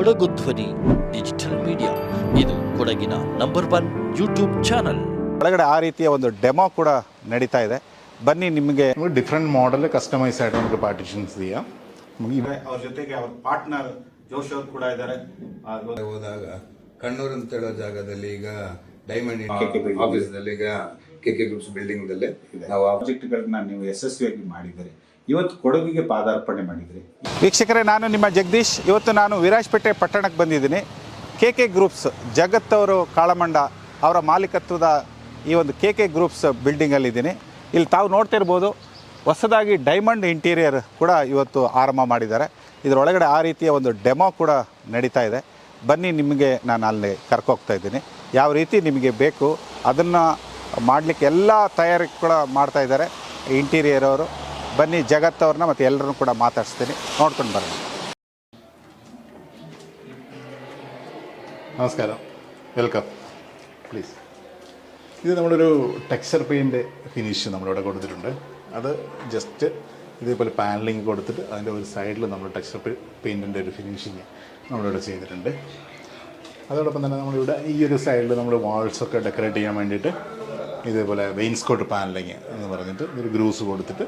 ಕೊಡಗು ಧ್ವನಿ digital media. ಇದು ಕೊಡಗಿನ ನಂಬರ್ ಒನ್ ಯೂಟ್ಯೂಬ್ ಚಾನಲ್. ಒಳಗಡೆ ಆ ರೀತಿಯ ಒಂದು ಡೆಮೋ ಕೂಡ ನಡೀತಾ ಇದೆ. ಬನ್ನಿ ನಿಮಗೆ ಡಿಫ್ರೆಂಟ್ ಮಾಡೆಲ್ ಕಸ್ಟಮೈಸ್ ಆಗಿರುವಂಥ ಪಾರ್ಟಿಷನ್ಸ್ ಅವ್ರ ಜೊತೆಗೆ ಅವ್ರ ಪಾರ್ಟ್ನರ್ ಜೋಶ್ ಕೂಡ ಇದ್ದಾರೆ. ಹೋದಾಗ ಕಣ್ಣೂರು ಅಂತ ಹೇಳೋ ಜಾಗದಲ್ಲಿ ಈಗ ಡೈಮಂಡ್ ಆಫೀಸ್ ಈಗ ಕೆ ಕೆ ಗ್ರೂಪ್ಸ್ ಇದೆ. ನಾವು ಆಬ್ಜೆಕ್ಟ್ಗಳನ್ನ ನೀವು ಯಶಸ್ವಿಯಾಗಿ ಮಾಡಿದ್ದೀರಿ. ಇವತ್ತು ಕೊಡಗಿಗೆ ಪಾದಾರ್ಪಣೆ ಮಾಡಿದ್ರಿ. ವೀಕ್ಷಕರೇ, ನಾನು ನಿಮ್ಮ ಜಗದೀಶ್. ಇವತ್ತು ನಾನು ವಿರಾಜಪೇಟೆ ಪಟ್ಟಣಕ್ಕೆ ಬಂದಿದ್ದೀನಿ. ಕೆ ಕೆ ಗ್ರೂಪ್ಸ್ ಜಗತ್ತವರು ಕಾಳಮಂಡ ಅವರ ಮಾಲೀಕತ್ವದ ಈ ಒಂದು ಕೆ ಕೆ ಗ್ರೂಪ್ಸ್ ಬಿಲ್ಡಿಂಗಲ್ಲಿದ್ದೀನಿ. ಇಲ್ಲಿ ತಾವು ನೋಡ್ತಿರ್ಬೋದು ಹೊಸದಾಗಿ ಡೈಮಂಡ್ ಇಂಟೀರಿಯರ್ ಕೂಡ ಇವತ್ತು ಆರಂಭ ಮಾಡಿದ್ದಾರೆ. ಇದರೊಳಗಡೆ ಆ ರೀತಿಯ ಒಂದು ಡೆಮೋ ಕೂಡ ನಡೀತಾ ಇದೆ. ಬನ್ನಿ, ನಿಮಗೆ ನಾನು ಅಲ್ಲಿ ಕರ್ಕೋಗ್ತಾ ಇದ್ದೀನಿ. ಯಾವ ರೀತಿ ನಿಮಗೆ ಬೇಕು, ಅದನ್ನು ಮಾಡಲಿಕ್ಕೆ ಎಲ್ಲ ತಯಾರಿ ಕೂಡ ಮಾಡ್ತಾ ಇದ್ದಾರೆ. ಇಂಟೀರಿಯರ್ ಅವರು ಬನ್ನಿ ಜಗತ್ತವ್ರನ್ನ ಮತ್ತು ಎಲ್ಲರನ್ನು ಕೂಡ ಮಾತಾಡಿಸ್ತೀನಿ ನೋಡ್ಕೊಂಡು ಬರೋಣ നമസ്കാരം വെൽക്കം പ്ലീസ് ഇത് നമ്മുടെ ഒരു ടെക്സ്ചർ പെയിൻ്റ് ഫിനിഷ് നമ്മളിവിടെ കൊടുത്തിട്ടുണ്ട് അത് ജസ്റ്റ് ഇതേപോലെ പാനലിങ് കൊടുത്തിട്ട് അതിൻ്റെ ഒരു സൈഡിൽ നമ്മൾ ടെക്സ്ചർ പെയിൻറ്റിൻ്റെ ഒരു ഫിനിഷിങ് നമ്മളിവിടെ ചെയ്തിട്ടുണ്ട് അതോടൊപ്പം തന്നെ നമ്മളിവിടെ ഈ ഒരു സൈഡിൽ നമ്മൾ വാൾസൊക്കെ ഡെക്കറേറ്റ് ചെയ്യാൻ വേണ്ടിയിട്ട് ഇതേപോലെ വെയിൻസ്കോട്ട് പാനലിങ് എന്ന് പറഞ്ഞിട്ട് ഒരു ഗ്രൂസ് കൊടുത്തിട്ട്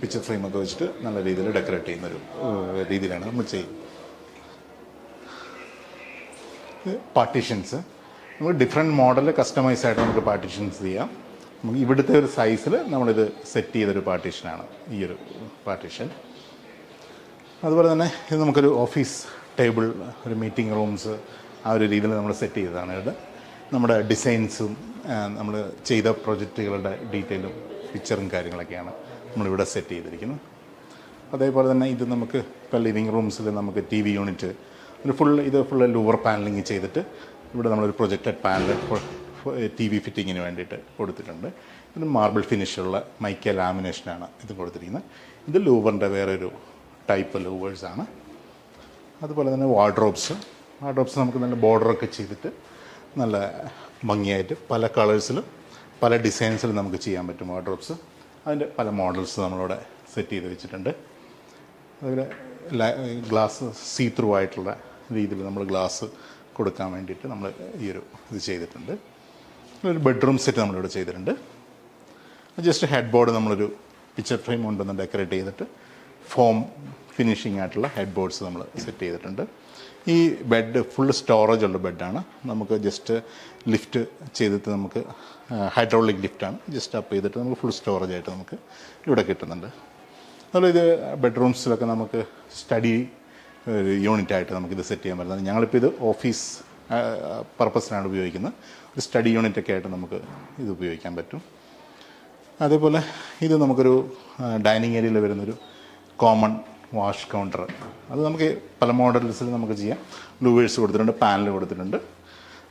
പിക്ചർ ഫ്രെയിമൊക്കെ വെച്ചിട്ട് നല്ല രീതിയിൽ ഡെക്കറേറ്റ് ചെയ്യുന്നൊരു രീതിയിലാണ് നമ്മൾ ചെയ്യുന്നത് പാർട്ടീഷൻസ്. നമുക്ക് ഡിഫറെന്റ് മോഡൽ കസ്റ്റമൈസ് ആയിട്ട് നമുക്ക് പാർട്ടീഷൻസ് ചെയ്യാം. നമുക്ക് ഇവിടുത്തെ ഒരു സൈസിൽ നമ്മളിത് സെറ്റ് ചെയ്തൊരു പാർട്ടീഷനാണ് ഈ ഒരു പാർട്ടീഷൻ. അതുപോലെ തന്നെ ഇത് നമുക്കൊരു ഓഫീസ് ടേബിൾ ഒരു മീറ്റിംഗ് റൂംസ് ആ ഒരു രീതിയിൽ നമ്മൾ സെറ്റ് ചെയ്തതാണ് ഇവിടെ നമ്മുടെ ഡിസൈൻസും നമ്മൾ ചെയ്ത പ്രൊജക്റ്റുകളുടെ ഡീറ്റെയിലും പിക്ചറും കാര്യങ്ങളൊക്കെയാണ്. നമ്മളിവിടെ സെറ്റ് ചെയ്തിരിക്കുന്നു. അതേപോലെ തന്നെ ഇത് നമുക്ക് ഇപ്പോൾ ലിവിങ് റൂംസിൽ നമുക്ക് ടി വി യൂണിറ്റ് ഒരു ഫുൾ ഇത് ഫുൾ ലൂവർ പാനലിങ് ചെയ്തിട്ട് ഇവിടെ നമ്മളൊരു പ്രൊജക്റ്റഡ് പാനൽ ടി വി ഫിറ്റിങ്ങിന് വേണ്ടിയിട്ട് കൊടുത്തിട്ടുണ്ട്. ഇത് മാർബിൾ ഫിനിഷുള്ള മൈക്ക ലാമിനേഷനാണ് ഇത് കൊടുത്തിരിക്കുന്നത്. ഇത് ലൂവറിന്റെ വേറൊരു ടൈപ്പ് ലൂവേഴ്സാണ് അതുപോലെ തന്നെ വാർഡ്രോബ്സ് വാർഡ്രോബ്സ് നമുക്ക് നല്ല ബോർഡറൊക്കെ ചെയ്തിട്ട് നല്ല ഭംഗിയായിട്ട് പല കളേഴ്സിലും പല ഡിസൈൻസിലും നമുക്ക് ചെയ്യാൻ പറ്റും വാർഡ്രോബ്സ് അതിന്റെ പല മോഡൽസ് നമ്മളിവിടെ സെറ്റ് ചെയ്ത് വെച്ചിട്ടുണ്ട്. അതുപോലെ ഗ്ലാസ് സീ ത്രൂ ആയിട്ടുള്ള രീതിയിൽ നമ്മൾ ഗ്ലാസ് കൊടുക്കാൻ വേണ്ടിയിട്ട് നമ്മൾ ഈ ഒരു ഇത് ചെയ്തിട്ടുണ്ട്. ഒരു ബെഡ്റൂം സെറ്റ് നമ്മളിവിടെ ചെയ്തിട്ടുണ്ട്. ജസ്റ്റ് ഹെഡ് ബോർഡ് നമ്മളൊരു പിക്ചർ ഫ്രെയിം കൊണ്ടൊന്ന് ഡെക്കറേറ്റ് ചെയ്തിട്ട് ഫോം ഫിനിഷിംഗ് ആയിട്ടുള്ള ഹെഡ് ബോർഡ്സ് നമ്മൾ സെറ്റ് ചെയ്തിട്ടുണ്ട്. ഈ ബെഡ് ഫുൾ സ്റ്റോറേജ് ഉള്ള ബെഡാണ് നമുക്ക് ജസ്റ്റ് ലിഫ്റ്റ് ചെയ്തിട്ട് നമുക്ക് ഹൈഡ്രോളിക് ലിഫ്റ്റാണ് ജസ്റ്റ് അപ്പ് ചെയ്തിട്ട് നമുക്ക് ഫുൾ സ്റ്റോറേജ് ആയിട്ട് നമുക്ക് ഇവിടെ കിട്ടുന്നുണ്ട്. അതുപോലെ ഇത് ബെഡ്റൂംസിലൊക്കെ നമുക്ക് സ്റ്റഡി യൂണിറ്റ് ആയിട്ട് നമുക്കിത് സെറ്റ് ചെയ്യാൻ പറ്റുന്നത് ഞങ്ങളിപ്പോൾ ഇത് ഓഫീസ് പർപ്പസിനാണ് ഉപയോഗിക്കുന്നത്. ഒരു സ്റ്റഡി യൂണിറ്റ് ഒക്കെ ആയിട്ട് നമുക്ക് ഇത് ഉപയോഗിക്കാൻ പറ്റും. അതേപോലെ ഇത് നമുക്കൊരു ഡൈനിങ് ഏരിയയിൽ വരുന്നൊരു കോമൺ വാഷ് കൗണ്ടർ. അത് നമുക്ക് പല മോഡൽസിൽ നമുക്ക് ചെയ്യാം. ലൂവേഴ്സ് കൊടുത്തിട്ടുണ്ട് പാനൽ കൊടുത്തിട്ടുണ്ട്.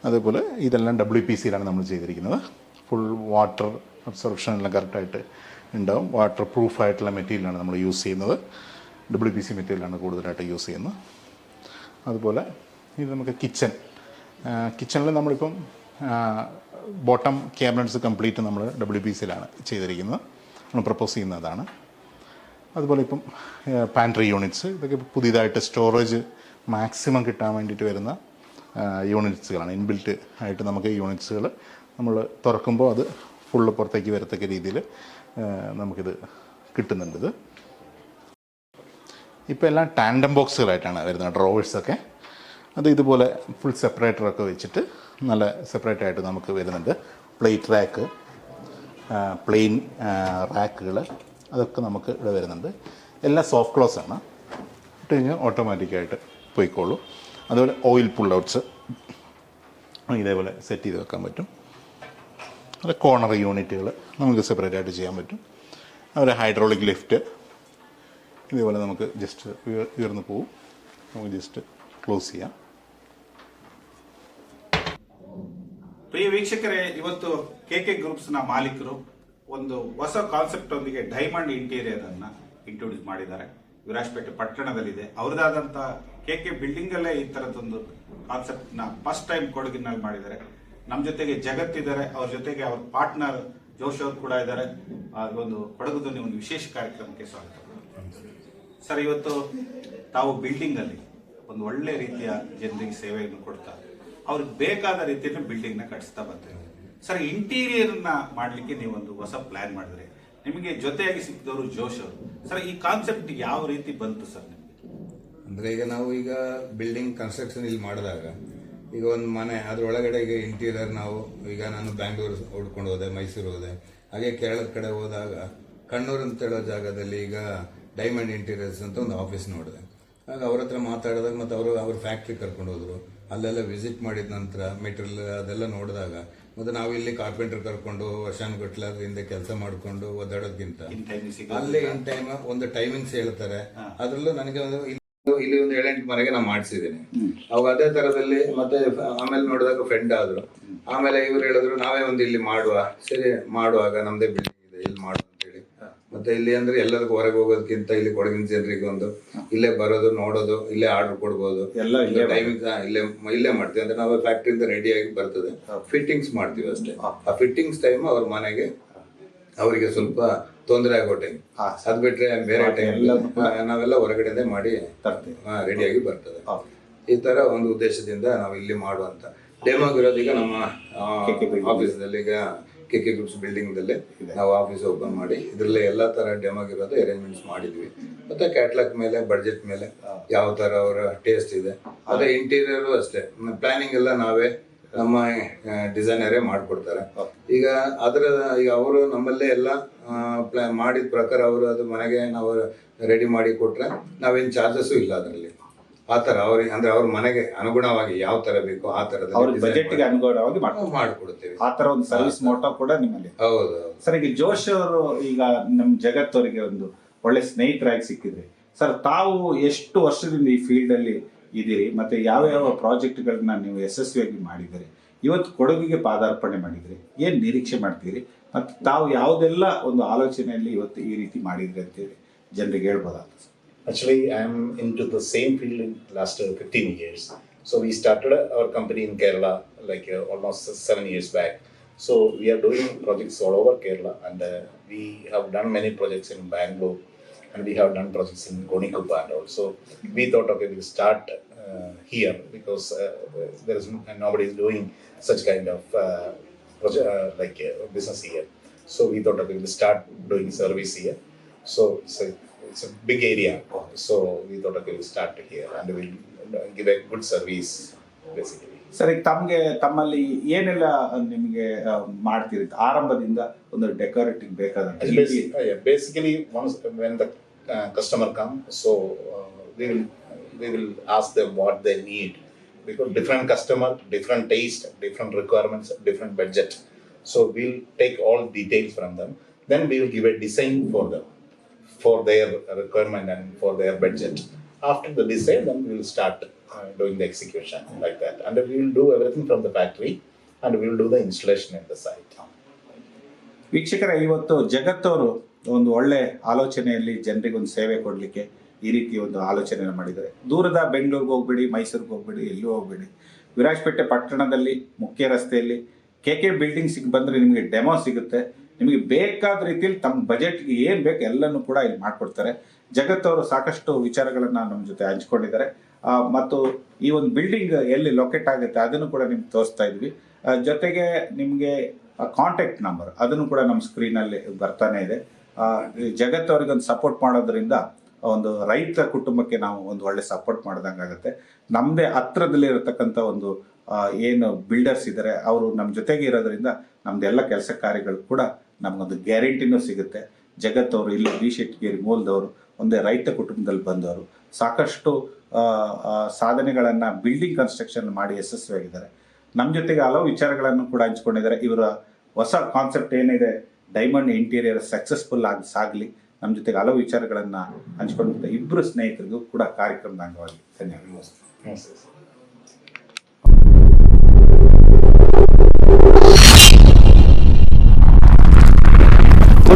അതേപോലെ ഇതെല്ലാം ഡബ്ല്യു പി സിയിലാണ് നമ്മൾ ചെയ്തിരിക്കുന്നത്. ഫുൾ വാട്ടർ അബ്സോർപ്ഷൻ എല്ലാം കറക്റ്റായിട്ട് ഉണ്ടാവും. വാട്ടർ പ്രൂഫ് ആയിട്ടുള്ള മെറ്റീരിയലാണ് നമ്മൾ യൂസ് ചെയ്യുന്നത്. ഡബ്ല്യു പി സി മെറ്റീരിയലാണ് കൂടുതലായിട്ട് യൂസ് ചെയ്യുന്നത്. അതുപോലെ ഇത് നമുക്ക് കിച്ചൺ കിച്ചണിൽ നമ്മളിപ്പം ബോട്ടം ക്യാബിനറ്റ്സ് കംപ്ലീറ്റ് നമ്മൾ ഡബ്ല്യു പി സിയിലാണ് ചെയ്തിരിക്കുന്നത്. നമ്മൾ പ്രപ്പോസ് ചെയ്യുന്നതാണ്. അതുപോലെ ഇപ്പം പാൻട്രി യൂണിറ്റ്സ് ഇതൊക്കെ പുതിയതായിട്ട് സ്റ്റോറേജ് മാക്സിമം കിട്ടാൻ വേണ്ടിയിട്ട് വരുന്ന യൂണിറ്റ്സുകളാണ് ഇൻബിൽറ്റ് ആയിട്ട് നമുക്ക് യൂണിറ്റ്സുകൾ നമ്മൾ തുറക്കുമ്പോൾ അത് ഫുള്ള് പുറത്തേക്ക് വരത്തക്ക രീതിയിൽ നമുക്കിത് കിട്ടുന്നുണ്ട് ഇത്. ഇപ്പോൾ എല്ലാം ടാൻഡം ബോക്സുകളായിട്ടാണ് വരുന്നത് ഡ്രോവേഴ്സൊക്കെ അത് ഇതുപോലെ ഫുൾ സെപ്പറേറ്ററൊക്കെ വെച്ചിട്ട് നല്ല സെപ്പറേറ്റ് ആയിട്ട് നമുക്ക് വരുന്നുണ്ട്. പ്ലേറ്റ് റാക്ക് പ്ലെയിൻ റാക്കുകൾ അതൊക്കെ നമുക്ക് ഇവിടെ വരുന്നുണ്ട് എല്ലാം സോഫ്റ്റ് ക്ലോസ് ആണ് ഇട്ട് കഴിഞ്ഞാൽ ഓട്ടോമാറ്റിക്കായിട്ട് പോയിക്കോളൂ അതുപോലെ ഓയിൽ പുൾ ഔട്ട്സ് ഇതേപോലെ സെറ്റ് ചെയ്ത് വെക്കാൻ പറ്റും അത് കോർണർ യൂണിറ്റുകൾ നമുക്ക് സെപ്പറേറ്റ് ആയിട്ട് ചെയ്യാൻ പറ്റും അതുപോലെ ഹൈഡ്രോളിക് ലിഫ്റ്റ് ഇതേപോലെ നമുക്ക് ജസ്റ്റ് ഉയർന്നു പോവും നമുക്ക് ജസ്റ്റ് ಕ್ಲೋಸ್ ചെയ്യാം ಪ್ರಿಯ ವೀಕ್ಷಕರೇ ಇವತ್ತು ಕೆ ಕೆ ಗ್ರೂಪ್ಸ್ ನ ಮಾಲೀಕರು ಒಂದು ಹೊಸ ಕಾನ್ಸೆಪ್ಟ್ ಒಂದಿಗೆ ಡೈಮಂಡ್ ಇಂಟೀರಿಯರ್ ಅನ್ನ ಇಂಟ್ರೊಡ್ಯೂಸ್ ಮಾಡಿದ್ದಾರೆ. ವಿರಾಜಪೇಟೆ ಪಟ್ಟಣದಲ್ಲಿದೆ. ಅವ್ರದ್ದಾದಂಥ ಕೆ ಕೆ ಬಿಲ್ಡಿಂಗ್ ಅಲ್ಲೇ ಈ ತರದೊಂದು ಕಾನ್ಸೆಪ್ಟ್ನ ಫಸ್ಟ್ ಟೈಮ್ ಕೊಡಗಿನಲ್ಲಿ ಮಾಡಿದ್ದಾರೆ. ನಮ್ಮ ಜೊತೆಗೆ ಜಗತ್ ಇದ್ದಾರೆ. ಅವ್ರ ಜೊತೆಗೆ ಅವ್ರ ಪಾರ್ಟ್ನರ್ ಜೋಶ್ ಅವರು ಕೂಡ ಇದ್ದಾರೆ. ಒಂದು ಕೊಡಗು ಧ್ವನಿ ಒಂದು ವಿಶೇಷ ಕಾರ್ಯಕ್ರಮಕ್ಕೆ ಸ್ವಾಗತ. ಸರ್, ಇವತ್ತು ತಾವು ಬಿಲ್ಡಿಂಗ್ ಅಲ್ಲಿ ಒಂದು ಒಳ್ಳೆ ರೀತಿಯ ಜನರಿಗೆ ಸೇವೆಯನ್ನು ಕೊಡ್ತಾ, ಅವ್ರಿಗೆ ಬೇಕಾದ ರೀತಿಯಲ್ಲಿ ಬಿಲ್ಡಿಂಗ್ನ ಕಟ್ಟಿಸ್ತಾ ಬರ್ತಾರೆ ಸರ್ ಇಂಟೀರಿಯರ್ನ ಮಾಡಲಿಕ್ಕೆ ನೀವೊಂದು ಹೊಸ ಪ್ಲಾನ್ ಮಾಡಿದ್ರೆ. ನಿಮಗೆ ಜೊತೆಯಾಗಿ ಸಿಕ್ಕಿದವರು ಜೋಶ್ ಅವರು. ಸರ್, ಈ ಕಾನ್ಸೆಪ್ಟ್ ಯಾವ ರೀತಿ ಬಂತು ಸರ್ ನಿಮಗೆ? ಅಂದ್ರೆ ಈಗ ನಾವು ಈಗ ಬಿಲ್ಡಿಂಗ್ ಕನ್ಸ್ಟ್ರಕ್ಷನ್ ಇಲ್ಲಿ ಮಾಡಿದಾಗ, ಈಗ ಒಂದು ಮನೆ, ಅದರೊಳಗಡೆ ಈಗ ಇಂಟೀರಿಯರ್ ನಾವು, ಈಗ ನಾನು ಬ್ಯಾಂಗ್ಳೂರು ಹುಡ್ಕೊಂಡು ಹೋದೆ, ಮೈಸೂರು ಹೋದೆ. ಹಾಗೆ ಕೇರಳದ ಕಡೆ ಹೋದಾಗ, ಕಣ್ಣೂರು ಅಂತ ಹೇಳೋ ಜಾಗದಲ್ಲಿ ಈಗ ಡೈಮಂಡ್ ಇಂಟೀರಿಯರ್ಸ್ ಅಂತ ಒಂದು ಆಫೀಸ್ ನೋಡಿದೆ. ಆಗ ಅವ್ರ ಹತ್ರ ಮಾತಾಡಿದಾಗ ಮತ್ತು ಅವರು ಅವ್ರ ಫ್ಯಾಕ್ಟ್ರಿ ಕರ್ಕೊಂಡು ಹೋದ್ರು. ಅಲ್ಲೆಲ್ಲ ವಿಸಿಟ್ ಮಾಡಿದ ನಂತರ ಮೆಟೀರಿಯಲ್ ಅದೆಲ್ಲ ನೋಡಿದಾಗ ಮತ್ತು ನಾವು ಇಲ್ಲಿ ಕಾರ್ಪೆಂಟರ್ ಕರ್ಕೊಂಡು ವರ್ಷಾನುಗಟ್ಲೆ ಅದ್ರ ಹಿಂದೆ ಕೆಲಸ ಮಾಡಿಕೊಂಡು ಒದ್ದಾಡೋದ್ಕಿಂತ. ಅಲ್ಲಿ ಇನ್ ಟೈಮ್ ಒಂದು ಟೈಮಿಂಗ್ಸ್ ಹೇಳ್ತಾರೆ. ಅದ್ರಲ್ಲೂ ನನಗೆ ಒಂದು ಇಲ್ಲಿ- ಒಂದು ಏಳೆಂಟು ಮನೆಗೆ ನಾನು ಮಾಡಿಸಿದ್ದೀನಿ. ಅವಾಗ ಅದೇ ತರದಲ್ಲಿ ಮತ್ತೆ ಆಮೇಲೆ ನೋಡಿದಾಗ ಫ್ರೆಂಡ್ ಆದ್ರು. ಆಮೇಲೆ ಇವ್ರು ಹೇಳಿದ್ರು ನಾವೇ ಒಂದು ಇಲ್ಲಿ ಮಾಡುವ. ಸರಿ ಮಾಡುವಾಗ ನಮ್ದೇ ಬಿಲ್ಡಿಂಗ್ ಇದೆ ಇಲ್ಲಿ ಮಾಡುವ. ಮತ್ತೆ ಇಲ್ಲಿ ಅಂದ್ರೆ ಎಲ್ಲದಕ್ಕೂ ಹೊರಗೆ ಹೋಗೋದಕ್ಕಿಂತ ಇಲ್ಲಿ ಕೊಡಗಿನ ಜನರಿಗೆ ಒಂದು ಇಲ್ಲೇ ಬರೋದು ನೋಡೋದು ಇಲ್ಲೇ ಆರ್ಡರ್ ಕೊಡ್ಬೋದು. ಎಲ್ಲ ಇಲ್ಲೇ ಟೈಮಿಂಗ್ ಇಲ್ಲೇ ಇಲ್ಲೇ ಮಾಡ್ತೀವಿ. ಅಂದ್ರೆ ನಾವು ಫ್ಯಾಕ್ಟ್ರಿಯಿಂದ ರೆಡಿ ಆಗಿ ಬರ್ತದೆ. ಫಿಟ್ಟಿಂಗ್ಸ್ ಮಾಡ್ತೀವಿ ಅಷ್ಟೇ. ಆ ಫಿಟ್ಟಿಂಗ್ಸ್ ಟೈಮ್ ಅವ್ರ ಮನೆಗೆ ಅವರಿಗೆ ಸ್ವಲ್ಪ ತೊಂದರೆ ಆಗೋ ಟೈಮ್. ಅದ್ ಬಿಟ್ರೆ ಬೇರೆ ಟೈಮ್ ನಾವೆಲ್ಲ ಹೊರಗಡೆನೆ ಮಾಡಿ ತರ್ತೀವಿ. ರೆಡಿಯಾಗಿ ಬರ್ತದೆ. ಈ ತರ ಒಂದು ಉದ್ದೇಶದಿಂದ ನಾವು ಇಲ್ಲಿ ಮಾಡುವಂತ. ಡೆಮೋಗ್ ಇರೋದೀಗ ನಮ್ಮ ಆಫೀಸ್ನಲ್ಲಿ. ಈಗ ಕೆ ಕೆ ಗ್ರೂಪ್ಸ್ ಬಿಲ್ಡಿಂಗ್ ದಲ್ಲೇ ನಾವು ಆಫೀಸ್ ಓಪನ್ ಮಾಡಿ ಇದ್ರಲ್ಲಿ ಎಲ್ಲಾ ತರ ಡೆಮಾಗಿರೋದು ಇರೋದು ಅರೇಂಜ್ಮೆಂಟ್ಸ್ ಮಾಡಿದ್ವಿ. ಮತ್ತೆ ಕ್ಯಾಟ್ಲಾಗ್ ಮೇಲೆ ಬಡ್ಜೆಟ್ ಮೇಲೆ ಯಾವ ತರ ಅವರ ಟೇಸ್ಟ್ ಇದೆ ಅದೇ ಇಂಟೀರಿಯರ್ ಅಷ್ಟೇ. ಪ್ಲಾನಿಂಗ್ ಎಲ್ಲ ನಾವೇ ನಮ್ಮ ಡಿಸೈನರೇ ಮಾಡ್ಕೊಡ್ತಾರೆ. ಈಗ ಅದರ ಈಗ ಅವರು ನಮ್ಮಲ್ಲೇ ಎಲ್ಲ ಪ್ಲಾನ್ ಮಾಡಿದ ಪ್ರಕಾರ ಅವರು ಅದು ಮನೆಗೆ ನಾವು ರೆಡಿ ಮಾಡಿ ಕೊಟ್ರೆ ನಾವೇನ್ ಚಾರ್ಜಸ್ಸು ಇಲ್ಲ ಅದರಲ್ಲಿ. ಆ ತರ ಅವ್ರಿಗೆ ಅಂದ್ರೆ ಅವ್ರ ಮನೆಗೆ ಅನುಗುಣವಾಗಿ ಯಾವ ತರ ಬೇಕೋ ಆ ತರದ ಅವ್ರ ಬಜೆಟ್ಗೆ ಅನುಗುಣವಾಗಿ ಮಾಡ್ಕೊಡ್ತೇವೆ. ಮಾಡ್ಕೊಡ್ತೀವಿ. ಆ ತರ ಒಂದು ಸರ್ವಿಸ್ ಮೋಟೋ ಕೂಡ ನಿಮ್ಮಲ್ಲಿ ಹೌದು ಸರ್ ಈಗ ಜೋಶ್ ಅವರು ಈಗ ನಮ್ಮ ಜಗತ್ತವರಿಗೆ ಒಂದು ಒಳ್ಳೆ ಸ್ನೇಹಿತರಾಗಿ ಸಿಕ್ಕಿದ್ರಿ ಸರ್ ತಾವು ಎಷ್ಟು ವರ್ಷದಿಂದ ಈ ಫೀಲ್ಡ್ ಅಲ್ಲಿ ಇದ್ದೀರಿ ಮತ್ತೆ ಯಾವ ಯಾವ ಪ್ರಾಜೆಕ್ಟ್ಗಳನ್ನ ನೀವು ಯಶಸ್ವಿಯಾಗಿ ಮಾಡಿದ್ದೀರಿ? ಇವತ್ತು ಕೊಡಗಿಗೆ ಪಾದಾರ್ಪಣೆ ಮಾಡಿದ್ರಿ ಏನ್ ನಿರೀಕ್ಷೆ ಮಾಡ್ತೀರಿ? ಮತ್ತೆ ತಾವು ಯಾವುದೆಲ್ಲ ಒಂದು ಆಲೋಚನೆಯಲ್ಲಿ ಇವತ್ತು ಈ ರೀತಿ ಮಾಡಿದ್ರಿ ಅಂತೇಳಿ ಜನರಿಗೆ ಹೇಳ್ಬೋದಾ Actually, I'm into the same field in last uh, 15 years. So we started our company in Kerala like uh, almost seven years back. So we are doing projects all over Kerala, and uh, we have done many projects in Bangalore, and we have done projects in Gonikupa and also. We thought, okay, we'll start uh, here because uh, there is nobody is doing such kind of uh, project uh, like uh, business here. So we thought, okay, we'll start doing service here. So it's a big area. So we thought, okay, we'll start here and we'll uh, give a good service, basically. Sir ಈಗ ತಮಗೆ ತಮ್ಮಲ್ಲಿ ಏನೆಲ್ಲ ನಿಮಗೆ ಮಾಡ್ತೀರಿ ಆರಂಭದಿಂದ ಒಂದು decorative ಬೇಕಾದಂತ It's basic, uh, yeah, basically, once when the uh, customer come, so uh, we will we will ask them what they need because different customer, different taste, different requirements, different budget. So we'll take all details from them. Then we for their requirement and for their budget. After the design, then we will start uh, doing the execution like that, and we will do everything from the factory, and we will do the installation in the site. ವೀಕ್ಷಕರ ಇವತ್ತು ಜಗತ್ತವರು ಒಂದು ಒಳ್ಳೆ ಆಲೋಚನೆಯಲ್ಲಿ ಜನರಿಗೆ ಒಂದು ಸೇವೆ ಕೊಡಲಿಕ್ಕೆ ಈ ರೀತಿ ಒಂದು ಆಲೋಚನೆ ಮಾಡಿದ್ದಾರೆ ದೂರದ ಬೆಂಗಳೂರಿಗೆ ಹೋಗ್ಬೇಡಿ ಮೈಸೂರಿಗೆ ಹೋಗ್ಬೇಡಿ ಎಲ್ಲೂ ಹೋಗ್ಬೇಡಿ ವಿರಾಜಪೇಟೆ ಪಟ್ಟಣದಲ್ಲಿ ಮುಖ್ಯ ರಸ್ತೆಯಲ್ಲಿ ಕೆ ಕೆ ಬಿಲ್ಡಿಂಗ್ಸಿಗೆ ಬಂದರೆ ನಿಮಗೆ ಡೆಮೋ ಸಿಗುತ್ತೆ ನಿಮಗೆ ಬೇಕಾದ ರೀತಿಯಲ್ಲಿ ತಮ್ಮ ಬಜೆಟ್ಗೆ ಏನು ಬೇಕು ಎಲ್ಲನೂ ಕೂಡ ಇಲ್ಲಿ ಮಾಡಿಕೊಡ್ತಾರೆ. ಜಗತ್ತವರು ಸಾಕಷ್ಟು ವಿಚಾರಗಳನ್ನು ನಮ್ಮ ಜೊತೆ ಹಂಚ್ಕೊಂಡಿದ್ದಾರೆ. ಮತ್ತು ಈ ಒಂದು ಬಿಲ್ಡಿಂಗ್ ಎಲ್ಲಿ ಲೊಕೇಟ್ ಆಗುತ್ತೆ ಅದನ್ನು ಕೂಡ ನಿಮ್ಗೆ ತೋರಿಸ್ತಾ ಇದ್ವಿ. ಜೊತೆಗೆ ನಿಮಗೆ ಕಾಂಟ್ಯಾಕ್ಟ್ ನಂಬರ್ ಅದನ್ನು ಕೂಡ ನಮ್ಮ ಸ್ಕ್ರೀನಲ್ಲಿ ಬರ್ತಾನೆ ಇದೆ. ಜಗತ್ತವ್ರಿಗೆ ಒಂದು ಸಪೋರ್ಟ್ ಮಾಡೋದ್ರಿಂದ ಒಂದು ರೈತ ಕುಟುಂಬಕ್ಕೆ ನಾವು ಒಂದು ಒಳ್ಳೆ ಸಪೋರ್ಟ್ ಮಾಡ್ದಂಗೆ ಆಗುತ್ತೆ. ನಮ್ಮದೇ ಹತ್ರದಲ್ಲಿ ಇರತಕ್ಕಂಥ ಒಂದು ಏನು ಬಿಲ್ಡರ್ಸ್ ಇದ್ದಾರೆ ಅವರು ನಮ್ಮ ಜೊತೆಗೆ ಇರೋದ್ರಿಂದ ನಮ್ದೆಲ್ಲ ಕೆಲಸ ಕಾರ್ಯಗಳು ಕೂಡ ನಮಗೊಂದು ಗ್ಯಾರಂಟಿನೂ ಸಿಗುತ್ತೆ. ಜಗತ್ತವರು ಇಲ್ಲಿ ಬಿ ಶೆಟ್ಟಿಗೇರಿ ಮೂಲದವರು ಒಂದೇ ರೈತ ಕುಟುಂಬದಲ್ಲಿ ಬಂದವರು ಸಾಕಷ್ಟು ಆ, ಬಿಲ್ಡಿಂಗ್ ಕನ್ಸ್ಟ್ರಕ್ಷನ್ ಮಾಡಿ ಯಶಸ್ವಿಯಾಗಿದ್ದಾರೆ ನಮ್ಮ ಜೊತೆಗೆ ಹಲವು ವಿಚಾರಗಳನ್ನು ಕೂಡ ಹಂಚ್ಕೊಂಡಿದ್ದಾರೆ. ಇವರ ಹೊಸ ಕಾನ್ಸೆಪ್ಟ್ ಏನಿದೆ ಡೈಮಂಡ್ ಇಂಟೀರಿಯರ್ ಸಕ್ಸಸ್ಫುಲ್ ಆಗಿ ಸಾಗಲಿ. ನಮ್ಮ ಜೊತೆಗೆ ಹಲವು ವಿಚಾರಗಳನ್ನು ಹಂಚ್ಕೊಂಡಿದ್ದ ಇಬ್ಬರು ಸ್ನೇಹಿತರಿಗೂ ಕೂಡ ಕಾರ್ಯಕ್ರಮದ ಅಂಗವಾಗಿ ಧನ್ಯವಾದಗಳು.